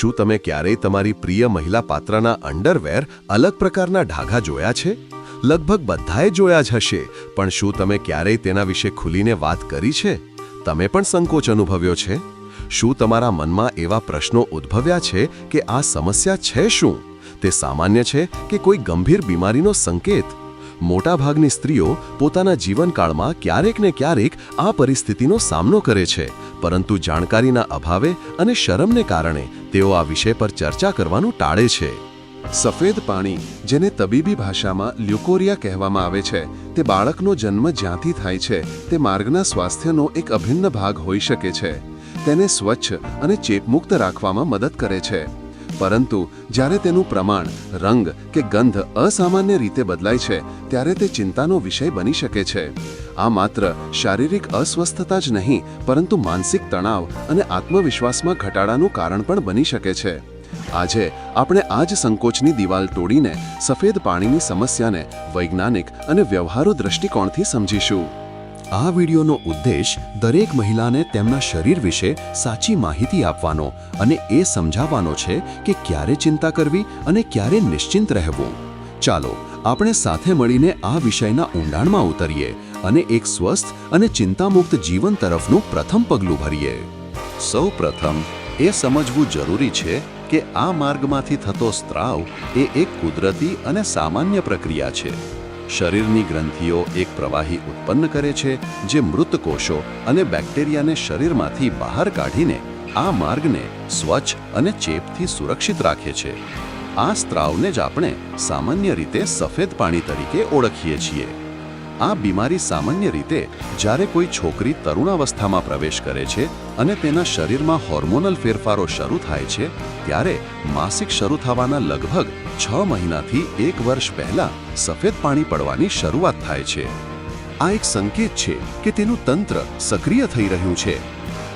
શું તમે ક્યારેય તમારી પ્રિય મહિલા પાત્રના અંડરવેર અલગ પ્રકારના ઢાઘા જોયા છે? લગભગ બધાએ જોયા જ હશે, પણ શું તમે ક્યારેય તેના વિશે ખુલીને વાત કરી છે? તમે પણ સંકોચ અનુભવ્યો છે? શું તમારા મનમાં એવા પ્રશ્નો ઉદ્ભવ્યા છે કે આ સમસ્યા છે શું? તે સામાન્ય છે કે કોઈ ગંભીર બીમારીનો સંકેત? મોટાભાગની સ્ત્રીઓ પોતાના જીવનકાળમાં ક્યારેક ને ક્યારેક આ પરિસ્થિતિનો સામનો કરે છે પરંતુ જાણકારીના અભાવે અને શરમને કારણે તેઓ આ વિષય પર ચર્ચા કરવાનું ટાળે છે. સફેદ પાણી, જેને તબીબી ભાષામાં લ્યુકોરિયા કહેવામાં આવે છે, તે બાળકનો જન્મ જ્યાંથી થાય છે, તે માર્ગના સ્વાસ્થ્યનો એક અભિન્ન ભાગ હોઈ શકે છે. તેને સ્વચ્છ અને ચેપમુક્ત રાખવામાં મદદ કરે છે. પરંતુ જ્યારે તેનું પ્રમાણ, રંગ કે ગંધ અસામાન્ય રીતે બદલાય છે, ત્યારે તે ચિંતાનો વિષય બની શકે છે. આ માત્ર શારીરિક અસ્વસ્થતા જ નહીં, પરંતુ માનસિક તણાવ અને આત્મવિશ્વાસમાં ઘટાડાનું કારણ પણ બની શકે છે. આજે આપણે આ જ સંકોચની દિવાલ તોડીને સફેદ પાણીની સમસ્યાને વૈજ્ઞાનિક અને વ્યવહારુ દૃષ્ટિકોણથી સમજીશું. આ વિડિયોનો ઉદ્દેશ દરેક મહિલાને તેમના શરીર વિશે સાચી માહિતી આપવાનો અને એ સમજાવવાનો છે કે ક્યારે ચિંતા કરવી અને ક્યારે નિશ્ચિંત રહેવું. ચાલો, આપણે સાથે મળીને આ વિષયના ઊંડાણમાં ઉતરીએ અને એક સ્વસ્થ અને ચિંતામુક્ત જીવન તરફનું પ્રથમ પગલું ભરીએ. સૌ પ્રથમ એ સમજવું જરૂરી છે કે આ માર્ગમાંથી થતો સ્ત્રાવ એ એક કુદરતી અને સામાન્ય પ્રક્રિયા છે. શરીરની ગ્રંથિઓ એક પ્રવાહી ઉત્પન્ન કરે છે જે મૃત કોષો અને બેક્ટેરિયાને શરીરમાંથી બહાર કાઢીને આ માર્ગને સ્વચ્છ અને ચેપથી સુરક્ષિત રાખે છે. આ સ્ત્રાવને જ આપણે સામાન્ય રીતે સફેદ પાણી તરીકે ઓળખીએ છીએ. આ બીમારી સામાન્ય રીતે જ્યારે કોઈ છોકરી તરુણાવસ્થામાં પ્રવેશ કરે છે અને તેના શરીરમાં હોર્મોનલ ફેરફારો શરૂ થાય છે, ત્યારે માસિક શરૂ થવાના લગભગ છ મહિનાથી એક વર્ષ પહેલા સફેદ પાણી પડવાની શરૂઆત થાય છે. આ એક સંકેત છે કે તેનું તંત્ર સક્રિય થઈ રહ્યું છે.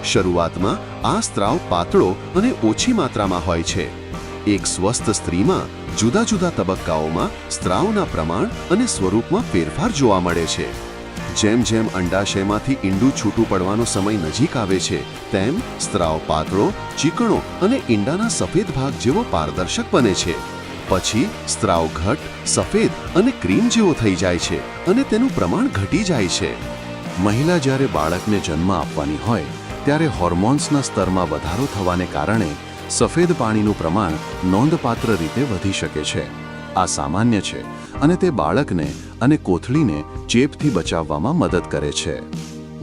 શરૂઆતમાં આ સ્ત્રાવ પાતળો અને ઓછી માત્રામાં હોય છે. એક સ્વસ્થ સ્ત્રીમાં જુદા જુદા તબક્કાઓમાં સ્ત્રાવના પ્રમાણ અને સ્વરૂપમાં ફેરફાર જોવા મળે છે. જેમ જેમ અંડાશયમાંથી ઈંડું છૂટું પડવાનો સમય નજીક આવે છે, તેમ સ્ત્રાવ પાતળો, ચીકણો અને ઈંડાના સફેદ ભાગ જેવો પારદર્શક બને છે. પછી સ્ત્રાવ ઘટ, સફેદ અને ક્રીમ જેવો થઈ જાય છે અને તેનું પ્રમાણ ઘટી જાય છે. મહિલા જ્યારે બાળકને જન્મ આપવાની હોય, ત્યારે હોર્મોન્સના સ્તરમાં વધારો થવાને કારણે સફેદ પાણીનું પ્રમાણ નોંધપાત્ર રીતે વધી શકે છે. આ સામાન્ય છે અને તે બાળકને અને કોથળીને ચેપથી બચાવવામાં મદદ કરે છે.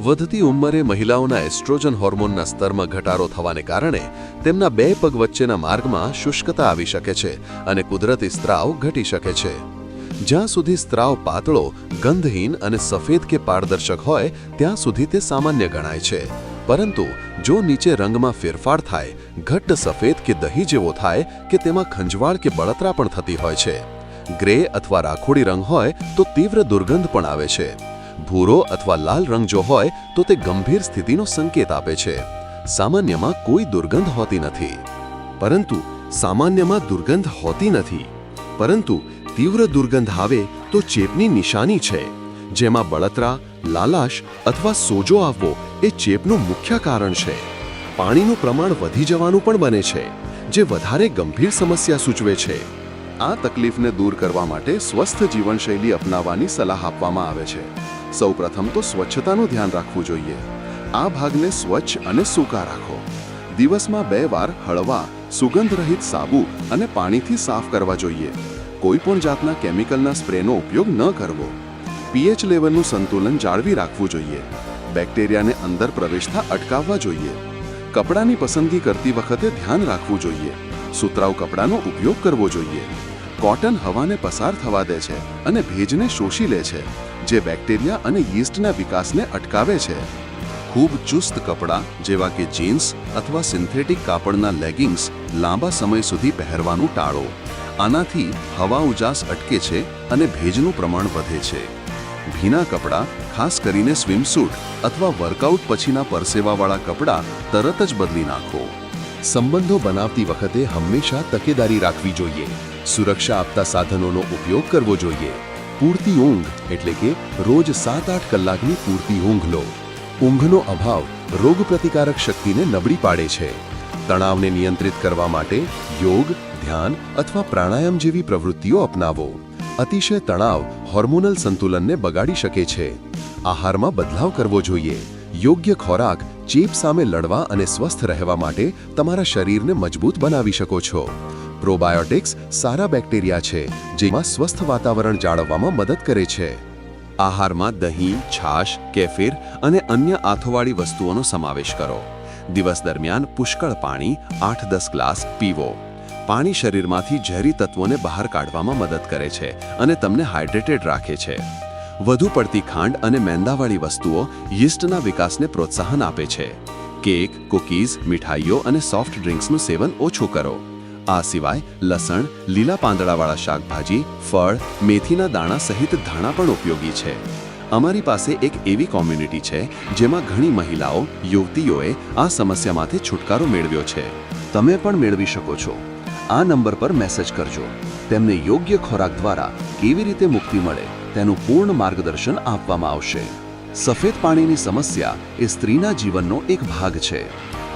વધતી ઉંમરે મહિલાઓના એસ્ટ્રોજન હોર્મોનના સ્તરમાં ઘટાડો થવાને કારણે તેમના બે પગ વચ્ચેના માર્ગમાં શુષ્કતા આવી શકે છે અને કુદરતી સ્ત્રાવ ઘટી શકે છે. જ્યાં સુધી સ્ત્રાવ પાતળો, ગંધહીન અને સફેદ કે પારદર્શક હોય, ત્યાં સુધી તે સામાન્ય ગણાય છે. પરંતુ જો નીચે રંગમાં ફેરફાર થાય, ઘટ્ટ સફેદ કે દહીં જેવો થાય કે તેમાં ખંજવાળ કે બળતરા પણ થતી હોય છે. ગ્રે અથવા રાખોડી રંગ હોય તો તીવ્ર દુર્ગંધ પણ આવે છે. ભૂરો અથવા લાલ રંગ જો હોય તો તે ગંભીર સ્થિતિનો સંકેત આપે છે. સામાન્યમાં કોઈ દુર્ગંધ હોતી નથી. પરંતુ સામાન્યમાં દુર્ગંધ હોતી નથી. પરંતુ તીવ્ર દુર્ગંધ આવે તો ચેપની નિશાની છે, જેમાં બળતરા લાલાશ અથવા સોજો આવવો એ ચેપનું મુખ્ય કારણ છે. પાણીનું પ્રમાણ વધી જવાનું પણ બને છે, જે વધારે ગંભીર સમસ્યા સૂચવે છે. આ તકલીફને દૂર કરવા માટે સ્વસ્થ જીવનશૈલી અપનાવવાની સલાહ આપવામાં આવે છે. સૌપ્રથમ તો સ્વચ્છતાનું ધ્યાન રાખવું જોઈએ. આ ભાગને સ્વચ્છ અને સૂકા રાખો. દિવસમાં બે વાર હળવા સુગંધરહિત સાબુ અને પાણીથી સાફ કરવા જોઈએ. કોઈ પણ જાતના કેમિકલના સ્પ્રેનો ઉપયોગ ન કરવો. પીએચ લેવલનું સંતુલન જાળવી રાખવું જોઈએ. બેક્ટેરિયાને અંદર પ્રવેશતા અટકાવવા જોઈએ. કપડાની પસંદગી કરતી વખતે ધ્યાન રાખવું જોઈએ. સુતરાઉ કપડાનો ઉપયોગ કરવો જોઈએ. કોટન હવાને પસાર થવા દે છે અને ભેજને શોષી લે છે, જે બેક્ટેરિયા અને યીસ્ટના વિકાસને અટકાવે છે. ખૂબ ચુસ્ત કપડાં, જેવા કે જીન્સ અથવા સિન્થેટિક કાપડના લેગિંગ્સ, લાંબા સમય સુધી પહેરવાનું ટાળો. આનાથી હવા ઉજાસ અટકે છે અને ભેજનું પ્રમાણ વધે છે. ભીના કપડાં, ખાસ કરીને સ્વિમસૂટ અથવા વર્કઆઉટ પછીના પરસેવાવાળા કપડાં તરત જ બદલી નાખો. સંબંધો બનાવતી વખતે હંમેશા તકેદારી રાખવી જોઈએ. સુરક્ષા આપતા સાધનોનો ઉપયોગ કરવો જોઈએ. પૂરતી ઊંઘ એટલે કે રોજ સાત આઠ કલાકની પૂરતી ઊંઘ લો. ઊંઘનો અભાવ રોગપ્રતિકારક શક્તિને નબળી પાડે છે. તણાવને નિયંત્રિત કરવા માટે યોગ, ધ્યાન અથવા પ્રાણાયામ જેવી પ્રવૃત્તિઓ અપનાવો. અતિશય તણાવ હોર્મોનલ સંતુલનને બગાડી શકે છે. આહારમાં બદલાવ કરવો જોઈએ. યોગ્ય ખોરાક, ચેપ સામે લડવા અને સ્વસ્થ રહેવા માટે તમારા શરીરને મજબૂત બનાવી શકો છો. પ્રોબાયોટિક્સ સારા બેક્ટેરિયા છે, જેમાં સ્વસ્થ વાતાવરણ જાળવવામાં મદદ કરે છે. આહારમાં દહીં, છાશ, કેફીર અને અન્ય આથોવાળી વસ્તુઓનો સમાવેશ કરો. દિવસ દરમિયાન પુષ્કળ પાણી, આઠ દસ ગ્લાસ પીવો. પાણી શરીરમાંથી ઝેરી તત્વોને બહાર કાઢવામાં મદદ કરે છે અને તમને હાઇડ્રેટેડ રાખે છે. વધુ પડતી ખાંડ અને મેંદાવાળી વસ્તુઓ યીસ્ટના વિકાસને પ્રોત્સાહન આપે છે. કેક, કૂકીઝ, મીઠાઈઓ અને સોફ્ટ ડ્રિંક્સનું સેવન ઓછું કરો. આ સિવાય લસણ, લીલા પાંદડાવાળા શાકભાજી, ફળ, મેથીના દાણા સહિત ધાણા પણ ઉપયોગી છે. અમારી પાસે એક એવી કોમ્યુનિટી છે જેમાં ઘણી મહિલાઓ, યુવતીઓએ આ સમસ્યામાંથી છુટકારો મેળવ્યો છે. તમે પણ મેળવી શકો છો. આ નંબર પર મેસેજ કરજો. તેમને યોગ્ય ખોરાક દ્વારા કેવી રીતે મુક્તિ મળે તેનું પૂર્ણ માર્ગદર્શન આપવામાં આવશે. સફેદ પાણીની સમસ્યા એ સ્ત્રીના જીવનનો એક ભાગ છે.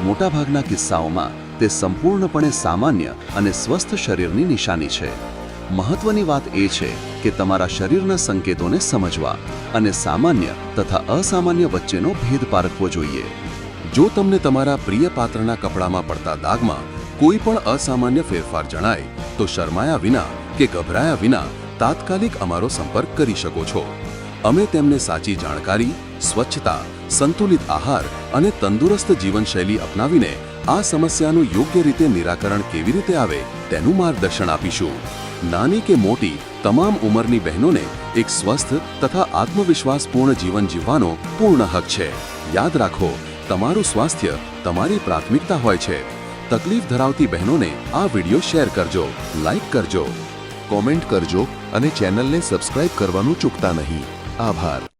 મોટાભાગના કિસ્સાઓમાં તે સંપૂર્ણપણે સામાન્ય અને સ્વસ્થ શરીરની નિશાની છે. મહત્વની વાત એ છે કે તમારા શરીરના સંકેતોને સમજવા અને સામાન્ય તથા અસામાન્ય વચ્ચેનો ભેદ પારખવો જોઈએ. જો તમને તમારા પ્રિય પાત્રના કપડામાં પડતા દાગમાં કોઈ પણ અસામાન્ય ફેરફાર જણાય, તો શરમાયા વિના કે ગભરાયા વિના તાત્કાલિક અમારો સંપર્ક કરી શકો છો. અમે તેમને સાચી જાણકારી, સ્વચ્છતા, સંતુલિત આહાર અને તંદુરસ્ત જીવનશૈલી અપનાવીને આ સમસ્યાનું યોગ્ય રીતે નિરાકરણ કેવી રીતે આવે તેનું માર્ગદર્શન આપીશું. નાની કે મોટી, તમામ ઉંમરની બહેનોને એક સ્વસ્થ તથા આત્મવિશ્વાસપૂર્ણ જીવન જીવવાનો પૂર્ણ હક છે. યાદ રાખો, તમારું સ્વાસ્થ્ય તમારી પ્રાથમિકતા હોય છે. તકલીફ ધરાવતી બહેનોને આ વિડિયો શેર કરજો, લાઈક કરજો, કોમેન્ટ કરજો અને ચેનલને સબસ્ક્રાઇબ કરવાનું ચૂકતા નહીં. આભાર.